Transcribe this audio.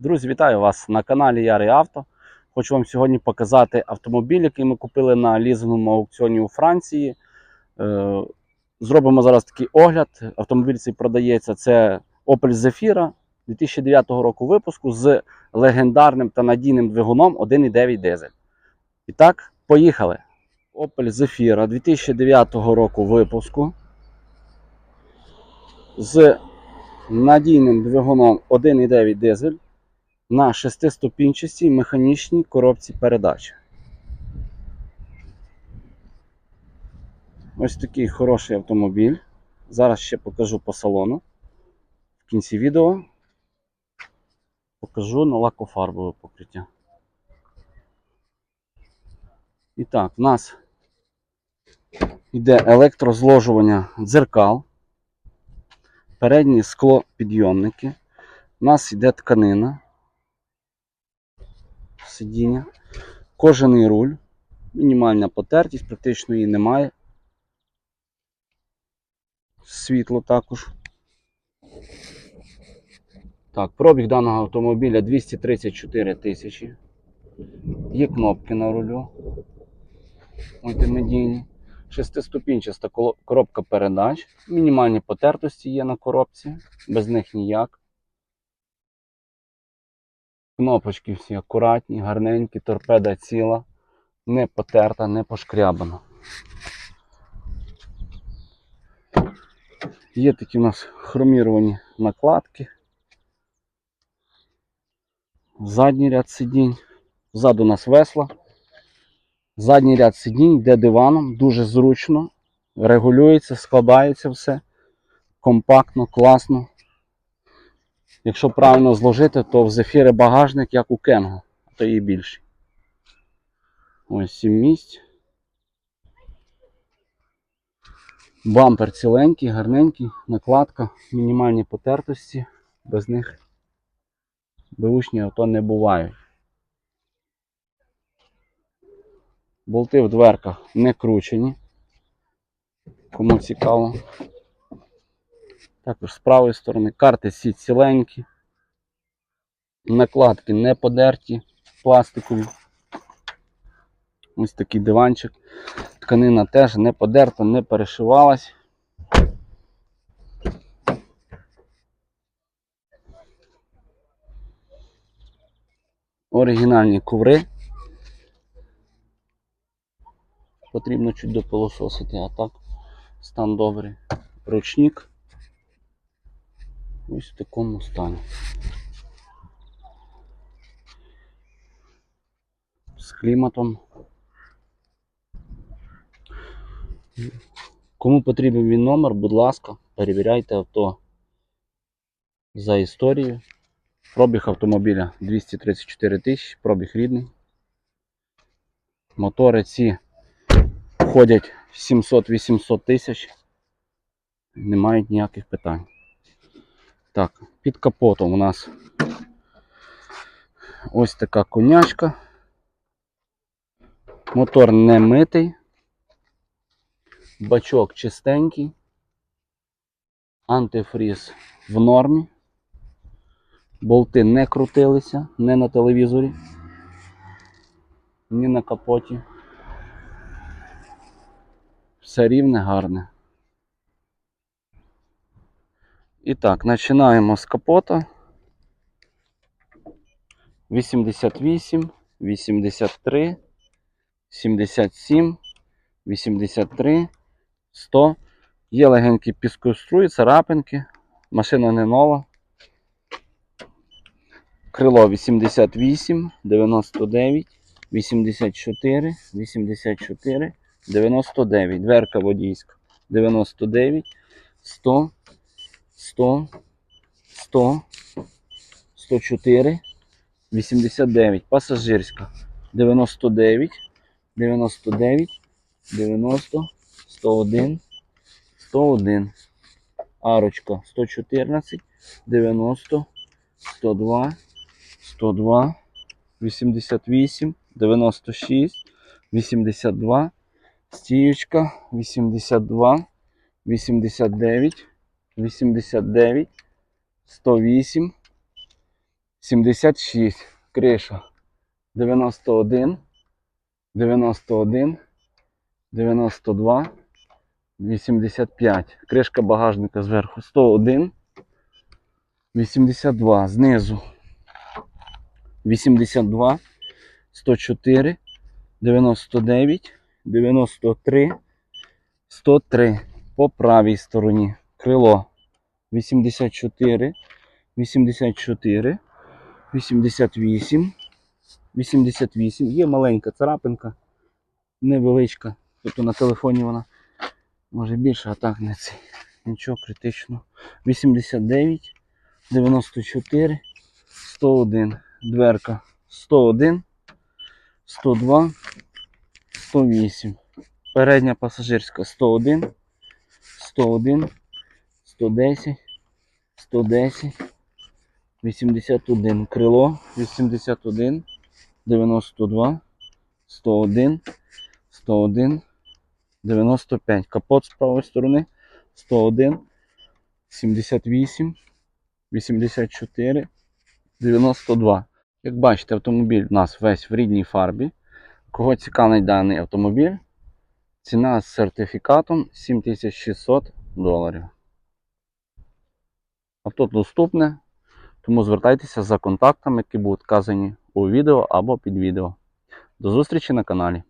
Друзі, вітаю вас на каналі Ярий Авто. Хочу вам сьогодні показати автомобіль, який ми купили на лізинговому аукціоні у Франції. Е, Зробимо зараз такий огляд. Автомобіль цей продається. Це Opel Zafira 2009 року випуску з легендарним та надійним двигуном 1,9 дизель. І так, поїхали. Opel Zafira 2009 року випуску з надійним двигуном 1,9 дизель на шестиступінчастій механічній коробці передач. Ось такий хороший автомобіль. Зараз ще покажу по салону. В кінці відео покажу на лакофарбове покриття. І так, в нас йде електрозложування дзеркал, передні склопідйомники. У нас йде тканина сидіння, кожаний руль, мінімальна потертість, практично її немає. Світло також. Так, пробіг даного автомобіля 234 тисячі. Є кнопки на рулю. Мультимедійні. Шестиступінчаста коробка передач. Мінімальні потертості є на коробці, без них ніяк. Кнопочки всі акуратні, гарненькі, торпеда ціла, не потерта, не пошкрябана. Є такі у нас хроміровані накладки. Задній ряд сидінь. Ззаду у нас весла. Задній ряд сидінь йде диваном, дуже зручно. Регулюється, складається все. Компактно, класно. Якщо правильно зложити, то в зефіри багажник, як у Кенго, а то і більший. Ось 7 місць. Бампер ціленький, гарненький, накладка, мінімальні потертості, без них беушні авто не бувають. Болти в дверках не кручені. Кому цікаво. Також з правої сторони карти всі ціленькі. Накладки не подерті, пластикові. Ось такий диванчик. Тканина теж не подерта, не перешивалась. Оригінальні коври. Потрібно чуть допилососити, а так стан добрий. Ручник. Ось в такому стані. З кліматом. Кому потрібен він номер, будь ласка, перевіряйте авто за історією. Пробіг автомобіля 234 тисячі, пробіг рідний. Мотори ці входять 700-800 тисяч. Не мають ніяких питань. Так, під капотом у нас ось така конячка. Мотор не митий. Бачок чистенький. Антифріз в нормі. Болти не крутилися, не на телевізорі, ні на капоті. Все рівне, гарне. І так, починаємо з капота. 88, 83, 77, 83, 100. Є легенькі піскоструї, царапинки. Машина не нова. Крило 88, 99, 84, 84, 99. Дверка водійська 99, 100, 100, 100, 104, 89. Пасажирська 99, 99, 90, 101, 101. Арочка 114, 90, 102, 102, 88, 96, 82, стіючка 82, 89, 89, 108, 76. Криша. 91. 91. 92. 85. Кришка багажника зверху 101. 82. Знизу 82. 104. 99. 93. 103. По правій стороні. Крило 84. 84. 88. 88. Є маленька царапинка. Невеличка. Тобто на телефоні вона може більше, а так не це. Нічого критичного. 89, 94, 101. Дверка 101, 102, 108. Передня пасажирська 101, 101, 110, 110, 81. Крило 81, 92, 101, 101, 95. Капот з правої сторони 101, 78, 84, 92. Як бачите, автомобіль у нас весь в рідній фарбі. Кого цікавить даний автомобіль? Ціна з сертифікатом 7600 доларів. Авто доступне, тому звертайтеся за контактами, які будуть вказані у відео або під відео. До зустрічі на каналі.